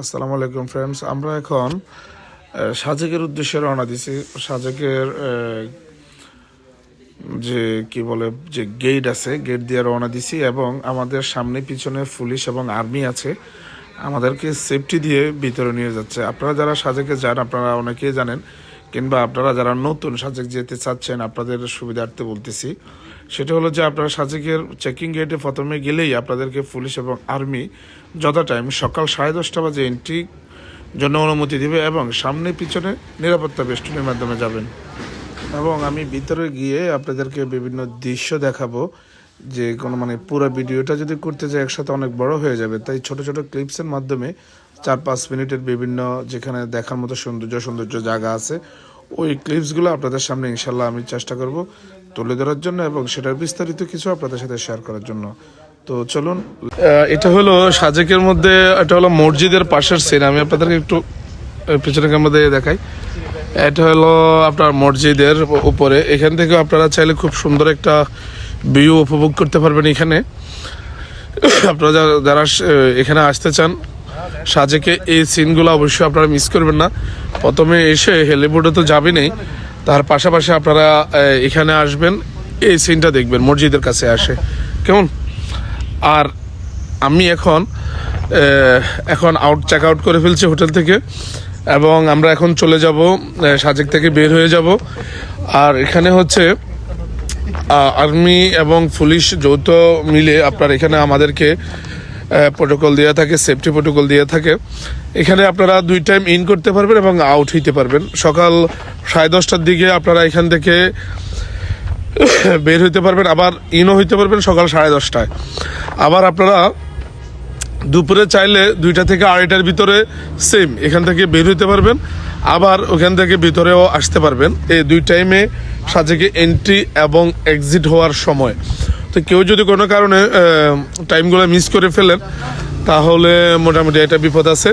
আসসালামু আলাইকুম ফ্রেন্ডস আমরা এখন সাজেকের উদ্দেশ্যে রওনা দিছি। সাজেকের যে কি বলে, যে গেট আছে গেট দিয়ে রওনা দিছি এবং আমাদের সামনে পিছনে পুলিশ এবং আর্মি আছে। আমাদেরকে সেফটি দিয়ে ভিতরে নিয়ে যাচ্ছে। আপনারা যারা সাজেকে যান, আপনারা অনেকেই জানেন কিংবা আপনারা যারা নতুন সাজেক যেতে চাচ্ছেন, আপনাদের সুবিধার্থে বলতেছি। সেটা হলো যে আপনারা সাজেকের চেকিং গেটে প্রথমে গেলেই আপনাদেরকে পুলিশ এবং আর্মি যথা টাইম সকাল সাড়ে দশটা বাজে এন্ট্রি জন্য অনুমতি দেবে এবং সামনে পিছনে নিরাপত্তা বেষ্টনীর মাধ্যমে যাবেন। এবং আমি ভিতরে গিয়ে আপনাদেরকে বিভিন্ন দৃশ্য দেখাবো। যে কোনো মানে পুরো ভিডিওটা যদি করতে যাই একসাথে অনেক বড় হয়ে যাবে। তাই ছোট ছোট ক্লিপসের মাধ্যমে চার, পাঁচ মিনিটের বিভিন্ন যেখানে দেখার মতো সৌন্দর্য সৌন্দর্য জায়গা আছে, ওই ক্লিপসগুলো আপনাদের সামনে ইনশাল্লাহ আমি চেষ্টা করব তুলে ধরার জন্য এবং সেটার বিস্তারিত কিছু আপনাদের সাথে শেয়ার করার জন্য। তো চলুন এটা হলো সাজেকের মধ্যে, এটা হলো মসজিদের পাশের সিন আমি আপনাদেরকে একটু পিছনে ক্যামেরা দেখাই। এটা হলো আপনার মসজিদের উপরে। এখান থেকে আপনারা চাইলে খুব সুন্দর একটা ভিউ উপভোগ করতে পারবেন এখানে। আপনারা যারা- এখানে আসতে চান, সাজেকে এই সিনগুলো অবশ্যই আপনারা মিস করবেন না। প্রথমে এসে হেলিবোর্ডে তো যাবেনই। তার পাশাপাশি আপনারা এখানে আসবেন, এই সিনটা দেখবেন, মসজিদের কাছে আসে। কেমন? আর আমি এখন এখন আউট চেক আউট করে ফেলছি হোটেল থেকে। এবং আমরা এখন চলে যাব সাজেক থেকে বের হয়ে যাব। আর এখানে হচ্ছে আর্মি এবং পুলিশ যৌথ মিলে আপনার এখানে আমাদেরকে প্রোটোকল দেওয়া থাকে সেফটি প্রোটোকল দেওয়া থাকে। এখানে আপনারা দুই টাইম ইন করতে পারবেন এবং আউট হইতে পারবেন। সকাল সাড়ে দশটার দিকে আপনারা এখান থেকে বের হইতে পারবেন, আবার ইনও হইতে পারবেন সকাল সাড়ে দশটায়। আবার আপনারা দুপুরে চাইলে দুইটা থেকে আড়াইটার ভিতরে সেম এখান থেকে বের হইতে পারবেন, আবার ওখান থেকে ভিতরেও আসতে পারবেন। এই দুই টাইমে সাজেকে এন্ট্রি এবং এক্সিট হওয়ার সময়। তো কেউ যদি কোনো কারণে টাইমগুলো মিস করে ফেলেন তাহলে মোটামুটি এটা বিপদ আছে।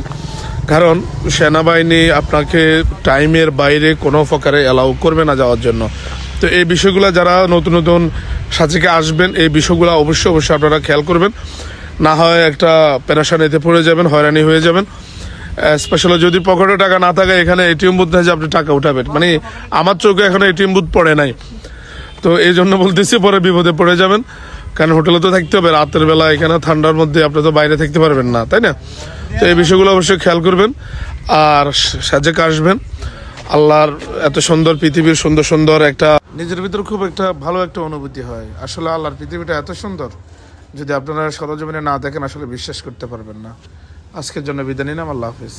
কারণ সেনাবাহিনী আপনাকে টাইমের বাইরে কোনো প্রকারে অ্যালাউ করবে না যাওয়ার জন্য। তো এই বিষয়গুলো যারা নতুন নতুন সাজেকে আসবেন, এই বিষয়গুলো অবশ্যই অবশ্যই আপনারা খেয়াল করবেন। না হয় একটা পেরেশানিতে পড়ে যাবেন, হয়রানি হয়ে যাবেন। স্পেশালি যদি পকেটে টাকা না থাকে, এখানে এটিএম বুথ যে আপনি টাকা উঠাবেন। মানে আমার চোখে এখনও এটিএম বুথ পড়ে নাই। তো এই জন্য বলতেছি, পরে বিপদে পড়ে যাবেন। কারণ হোটেলে তো থাকতে হবে, রাতের বেলা এখানে ঠান্ডার মধ্যে আপনি তো বাইরে থাকতে পারবেন না, তাই না? তো এই বিষয়গুলো অবশ্যই খেয়াল করবেন। আর সাজেক আসবেন। আল্লাহর এত সুন্দর পৃথিবীর সুন্দর সুন্দর একটা নিজের ভিতর খুব একটা ভালো একটা অনুভূতি হয়। আসলে আল্লাহর পৃথিবীটা এত সুন্দর, যদি আপনারা সরজমিনে না দেখেন, আসলে বিশ্বাস করতে পারবেন না। আজকের জন্য বিদায় নিলাম আল্লাহ হাফিজ।